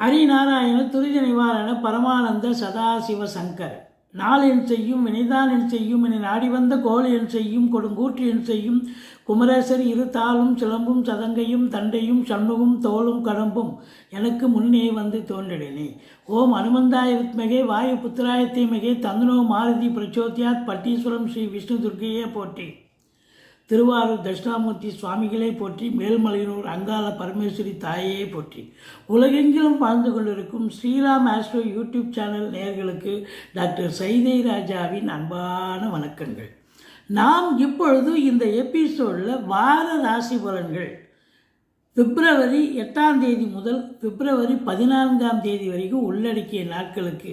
ஹரிநாராயண துரித நிவாரண பரமானந்த சதாசிவ சங்கர். நாளென் செய்யும் வினைதான் செய்யும் என நாடி வந்த கோல் என் செய்யும் கொடுங்கூற்று என் செய்யும் குமரேசர் இரு தாளும் சிலம்பும் சதங்கையும் தண்டையும் சண்முகும் தோளும் கடம்பும் எனக்கு முன்னே வந்து தோன்றினே ஓம் அனுமந்தாய வித்மகே வாயு புத்திராய தீமகே தந்தனோ மாருதி பிரச்சோத்யாத் பட்டீஸ்வரம் ஸ்ரீ விஷ்ணு துர்க்கையே போட்டி திருவாரூர் தட்சிணாமூர்த்தி சுவாமிகளை போற்றி மேல்மலையனூர் அங்காள பரமேஸ்வரி தாயையை போற்றி. உலகெங்கிலும் வாழ்ந்து கொண்டிருக்கும் ஸ்ரீராம் ஆஸ்ட்ரோ யூடியூப் சேனல் நேயர்களுக்கு டாக்டர் சைதை ராஜாவின் அன்பான வணக்கங்கள். நாம் இப்பொழுது இந்த எபிசோடில் வார ராசி பலன்கள். பிப்ரவரி எட்டாம் தேதி முதல் பிப்ரவரி பதினான்காம் தேதி வரைக்கும் உள்ளடக்கிய நாட்களுக்கு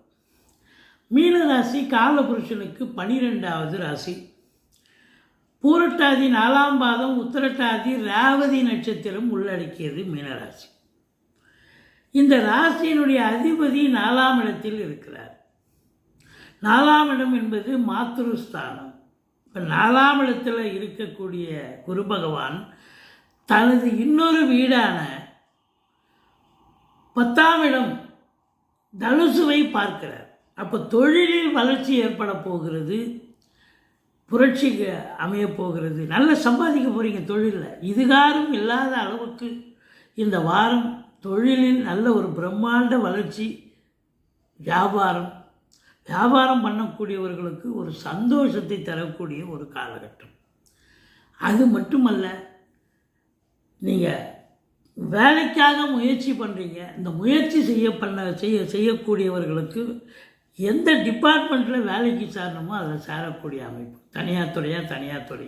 மீனராசி காலபுருஷனுக்கு பனிரெண்டாவது ராசி. பூரட்டாதி நாலாம் பாதம் உத்திரட்டாதி ரேவதி நட்சத்திரம் உள்ளடக்கியது மீனராசி. இந்த ராசியினுடைய அதிபதி நாலாம் இடத்தில் இருக்கிறார். நாலாம் இடம் என்பது மாத்ருஸ்தானம். இப்போ நாலாம் இடத்தில் இருக்கக்கூடிய குரு பகவான் தனது இன்னொரு வீடான பத்தாம் இடம் தனுசுவை பார்க்கிறார். அப்போ தொழிலில் வளர்ச்சி ஏற்பட போகிறது புரட்சி அமையப்போகிறது நல்லா சம்பாதிக்க போகிறீங்க தொழிலில். இதுகாரும் இல்லாத அளவுக்கு இந்த வாரம் தொழிலில் நல்ல ஒரு பிரம்மாண்ட வளர்ச்சி வியாபாரம் வியாபாரம் பண்ணக்கூடியவர்களுக்கு ஒரு சந்தோஷத்தை தரக்கூடிய ஒரு காலகட்டம். அது மட்டுமல்ல நீங்கள் வேலைக்காக முயற்சி பண்ணுறீங்க இந்த முயற்சி செய்ய பண்ண செய்ய செய்யக்கூடியவர்களுக்கு எந்த டிபார்ட்மெண்ட்டில் வேலைக்கு சேரணுமோ அதில் சேரக்கூடிய அமைப்பு. தனியார் துறையாக தனியார் துறை.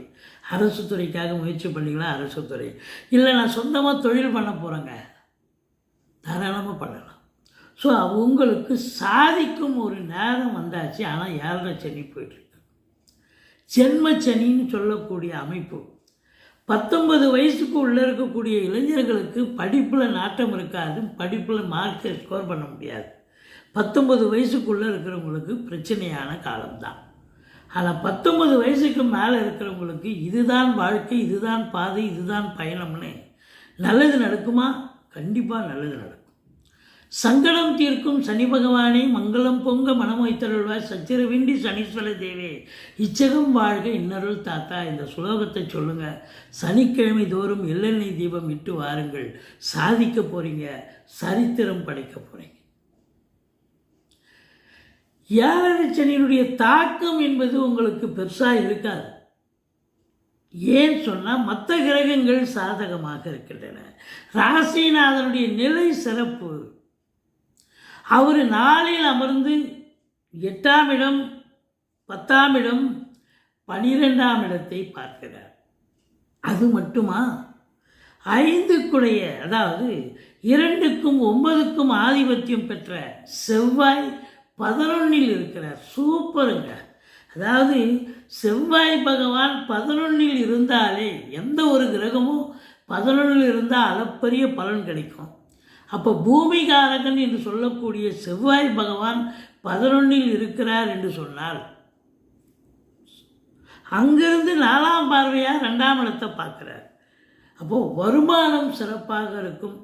அரசு துறைக்காக முயற்சி பண்ணிக்கலாம் அரசு துறை. இல்லை நான் சொந்தமாக தொழில் பண்ண போகிறேங்க தாராளமாக பண்ணலாம். ஸோ உங்களுக்கு சாதிக்கும் ஒரு நேரம் வந்தாச்சு. ஆனால் ஏழரை சனி போயிட்டுருக்கு. ஜென்ம சனின்னு சொல்லக்கூடிய அமைப்பு. பத்தொன்பது வயசுக்கு உள்ளே இருக்கக்கூடிய இளைஞர்களுக்கு படிப்பில் நாட்டம் இருக்காது. படிப்பில் மார்க்கை ஸ்கோர் பண்ண முடியாது. பத்தொன்பது வயசுக்குள்ளே இருக்கிறவங்களுக்கு பிரச்சனையான காலம்தான். ஆனால் பத்தொன்பது வயசுக்கு மேலே இருக்கிறவங்களுக்கு இதுதான் வாழ்க்கை இதுதான் பாதை இதுதான் பயணம்னு நல்லது நடக்குமா? கண்டிப்பாக நல்லது நடக்கும். சங்கடம் தீர்க்கும் சனி பகவானே மங்களம் பொங்க மனம் வைத்தருள்வாய் சச்சிரவிண்டி சனீஸ்வர தேவே இச்சகம் வாழ்க இன்னருள் தாத்தா இந்த சுலோகத்தை சொல்லுங்கள் சனிக்கிழமை தோறும் எள்ளெண்ணெய் தீபம் இட்டு வாருங்கள். சாதிக்க போகிறீங்க சரித்திரம் படைக்க போகிறீங்க ஏழரை சனியினுடைய தாக்கம் என்பது உங்களுக்கு பெருசாக இருக்காது. ஏன் சொன்னால் மற்ற கிரகங்கள் சாதகமாக இருக்கின்றன. ராசிநாதனுடைய நிலை சிறப்பு. அவர் நாளில் அமர்ந்து எட்டாம் இடம் பத்தாம் இடம் பனிரெண்டாம் இடத்தை பார்க்கிறார். அது மட்டுமா? ஐந்துக்குடைய அதாவது இரண்டுக்கும் ஒன்பதுக்கும் ஆதிபத்தியம் பெற்ற செவ்வாய் பதினொன்னில் இருக்கிறார். சூப்பருங்க. அதாவது செவ்வாய் பகவான் பதினொன்னில் இருந்தாலே எந்த ஒரு கிரகமும் பதினொன்னில் இருந்தால் அளப்பரிய பலன் கிடைக்கும். அப்போ பூமிகாரகன் என்று சொல்லக்கூடிய செவ்வாய் பகவான் பதினொன்னில் இருக்கிறார் என்று சொன்னால் அங்கிருந்து நாலாம் பார்வையாக ரெண்டாம் இடத்தை பார்க்குறார். அப்போது வருமானம் சிறப்பாக இருக்கும்.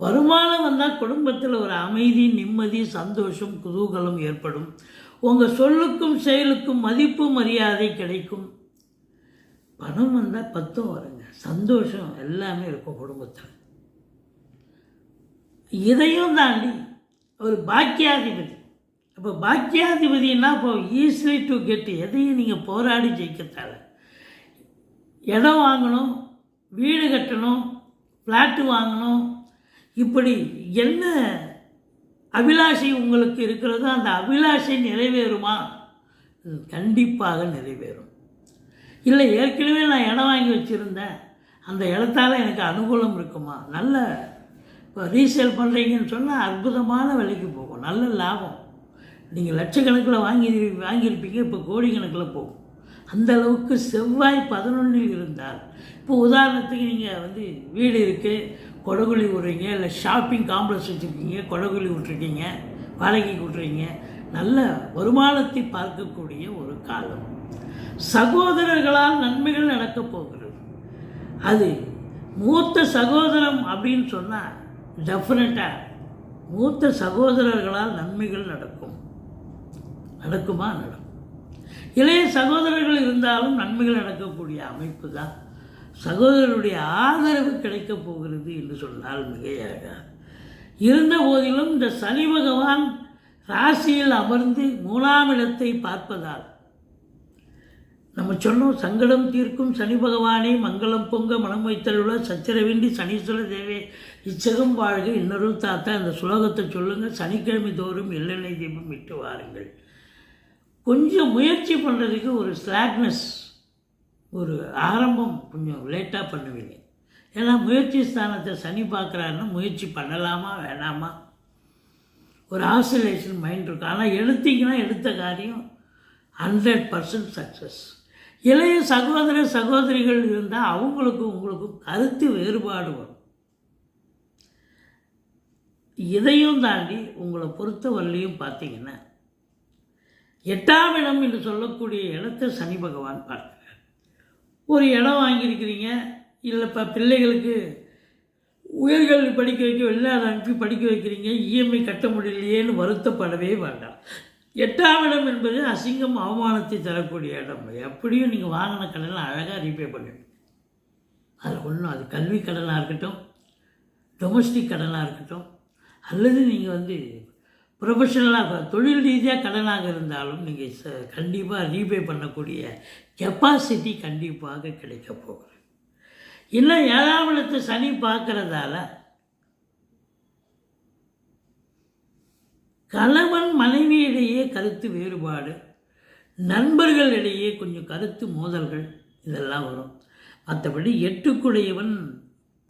வருமானம் வந்தால் குடும்பத்தில் ஒரு அமைதி நிம்மதி சந்தோஷம் குதூகலம் ஏற்படும். உங்கள் சொல்லுக்கும் செயலுக்கும் மதிப்பு மரியாதை கிடைக்கும். பணம் வந்தால் பத்தும் வருங்க. சந்தோஷம் எல்லாமே இருக்கும் குடும்பத்தில். இதையும் தாண்டி ஒரு பாக்கியாதிபதி. அப்போ பாக்கியாதிபதினா இப்போ ஈஸிலி டு கெட் எதையும் நீங்கள் போராடி ஜெயிக்கத்தால இடம் வாங்கணும் வீடு கட்டணும் ஃப்ளாட்டு வாங்கணும் இப்படி என்ன அபிலாஷை உங்களுக்கு இருக்கிறதோ அந்த அபிலாஷை நிறைவேறுமா? கண்டிப்பாக நிறைவேறும். இல்லை ஏற்கனவே நான் இடம் வாங்கி வச்சுருந்தேன். அந்த இடத்தால எனக்கு அனுகூலம் இருக்குமா? நல்ல இப்போ ரீசேல் பண்ணுறீங்கன்னு சொன்னால் அற்புதமான விலைக்கு போகும். நல்ல லாபம். நீங்கள் லட்சக்கணக்கில் வாங்கி வாங்கியிருப்பீங்க இப்போ கோடிக்கணக்கில் போகும். அந்த அளவுக்கு செவ்வாய் பதினொன்றில் இருந்தால் இப்போ உதாரணத்துக்கு நீங்கள் வந்து வீடு இருக்குது கொடகுழி விட்றீங்க இல்லை ஷாப்பிங் காம்ப்ளெக்ஸ் வச்சுருக்கீங்க கொடகுழி விட்ருக்கீங்க வாடகைக்கு விட்றீங்க நல்ல வருமானத்தை பார்க்கக்கூடிய ஒரு காலம். சகோதரர்களால் நன்மைகள் நடக்கப் போகிறது. அது மூத்த சகோதரம் அப்படின்னு சொன்னால் டெஃபினட்டாக மூத்த சகோதரர்களால் நன்மைகள் நடக்கும். நடக்குமா? நடக்கும். இளைய சகோதரர்கள் இருந்தாலும் நன்மைகள் நடக்கக்கூடிய அமைப்பு தான். சகோதரருடைய ஆதரவு கிடைக்கப் போகிறது என்று சொன்னால் மிகையாக. இருந்த போதிலும் இந்த சனி பகவான் ராசியில் அமர்ந்து மூணாம் இடத்தை பார்ப்பதால் நம்ம சொன்னோம் சங்கடம் தீர்க்கும் சனி பகவானே மங்களம் பொங்க மனம் வைத்தலுள்ள சச்சரவின்றி சனீஸ்வர தேவே இச்சகம் வாழ்க இன்னொரு தாத்தா இந்த சுலோகத்தை சொல்லுங்கள் சனிக்கிழமை தோறும் எள்ளெண்ணெய் தீபம் விட்டு வாருங்கள். கொஞ்சம் முயற்சி பண்ணுறதுக்கு ஒரு ஸ்லாக்னஸ் ஒரு ஆரம்பம் கொஞ்சம் லேட்டாக பண்ணுவீங்க. ஏன்னா முயற்சி ஸ்தானத்தை சனி பார்க்குறாருன்னா முயற்சி பண்ணலாமா வேணாமா? ஒரு ஆசிலேஷன் மைண்ட் இருக்கும். ஆனால் எடுத்தீங்கன்னா எடுத்த காரியம் ஹண்ட்ரட் பர்சன்ட் சக்ஸஸ் இளைய சகோதர சகோதரிகள் இருந்தால் அவங்களுக்கும் உங்களுக்கும் கருத்து வேறுபாடு வரும். இதையும் தாண்டி உங்களை பொறுத்தவரையிலையும் பார்த்தீங்கன்னா எட்டாம் இடம் என்று சொல்லக்கூடிய இடத்தை சனி பகவான் பார்த்தார் ஒரு இடம் வாங்கியிருக்கிறீங்க இல்லை இப்போ பிள்ளைகளுக்கு உயர்கல்வி படிக்க வைக்க வெளிநாடு அனுப்பி படிக்க வைக்கிறீங்க இஎம்ஐ கட்ட முடியலையேன்னு வருத்தப்படவே வேண்டாம். எட்டாம் இடம் என்பது அசிங்கம் அவமானத்தை தரக்கூடிய இடம். எப்படியும் நீங்கள் வாங்கின கடனை அழகாக ரீபே பண்ணுவீங்க அது ஒன்றும் அது கல்வி கடனாக இருக்கட்டும் டொமஸ்டிக் கடனாக இருக்கட்டும் அல்லது நீங்கள் வந்து ப்ரொஃபஷனலாக தொழில் ரீதியாக கடனாக இருந்தாலும் நீங்கள் ச கண்டிப்பாக ரீபே பண்ணக்கூடிய கெப்பாசிட்டி கண்டிப்பாக கிடைக்க போகுது இன்னும் ஏழாம் இடத்து சனி பார்க்குறதால கணவன் மனைவியிடையே கருத்து வேறுபாடு நண்பர்களிடையே கொஞ்சம் கருத்து மோதல்கள் இதெல்லாம் வரும். மற்றபடி எட்டுக்குடையவன்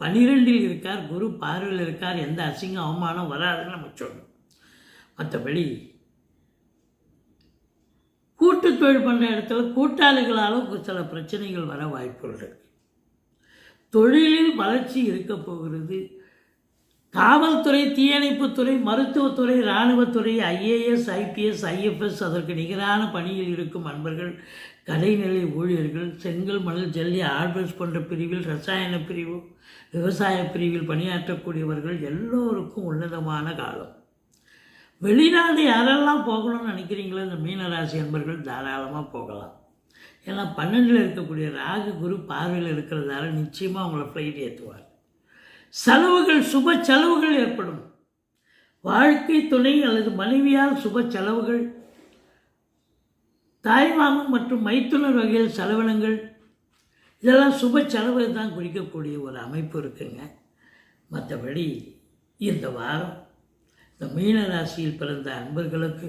பனிரெண்டில் இருக்கார் குரு பார்வையில் இருக்கார் எந்த அசிங்கம் அவமானம் வராதுன்னு நம்ம சொல்லணும் மற்றபடி கூட்டு தொழில் பண்ணுற இடத்துல கூட்டாளிகளாலும் சில பிரச்சனைகள் வர வாய்ப்புகள் இருக்குது தொழிலில் வளர்ச்சி இருக்க போகிறது. காவல்துறை தீயணைப்புத்துறை மருத்துவத்துறை இராணுவத்துறை ஐஏஎஸ் ஐபிஎஸ் ஐஎஃப்எஸ் அதற்கு நிகரான பணியில் இருக்கும் அன்பர்கள் கடைநிலை ஊழியர்கள் செங்கல் மணல் ஜல்லி ஆர்பஸ் போன்ற பிரிவில் ரசாயன பிரிவு விவசாய பிரிவில் பணியாற்றக்கூடியவர்கள் எல்லோருக்கும் உன்னதமான காலம். வெளிநாடு யாரெல்லாம் போகணும்னு நினைக்கிறீங்களோ இந்த மீனராசி அன்பர்கள் தாராளமாக போகலாம். ஏன்னா பன்னெண்டில் இருக்கக்கூடிய ராகு குரு பார்வையில் இருக்கிறதால நிச்சயமாக அவங்கள ஃப்ளைட் ஏற்றுவார் செலவுகள் சுப செலவுகள் ஏற்படும். வாழ்க்கை துணை அல்லது மனைவியால் சுப செலவுகள் தாய்மாமன் மற்றும் மைத்துனர் வகையில் செலவினங்கள் இதெல்லாம் சுப செலவு தான் குறிக்கக்கூடிய ஒரு அமைப்பு இருக்குங்க. மற்றபடி இந்த வாரம் இந்த மீன ராசியில் பிறந்த அன்பர்களுக்கு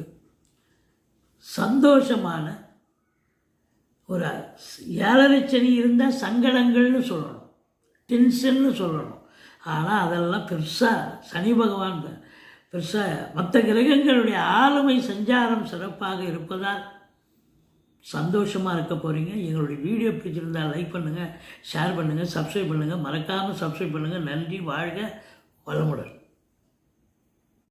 சந்தோஷமான ஒரு ஏழரை சனி இருந்தால் சங்கடங்கள்னு சொல்லணும். டென்ஷன்னு சொல்லணும். ஆனால் அதெல்லாம் பெருசாக சனி பகவான் பெருசாக மற்ற கிரகங்களுடைய ஆளுமை சஞ்சாரம் சிறப்பாக இருப்பதால் சந்தோஷமாக இருக்க போகிறீங்க எங்களுடைய வீடியோ பிடிச்சிருந்தால் லைக் பண்ணுங்கள் ஷேர் பண்ணுங்கள் சப்ஸ்கிரைப் பண்ணுங்கள் மறக்காமல் சப்ஸ்கிரைப் பண்ணுங்கள் நன்றி வாழ்க வளமுடன்.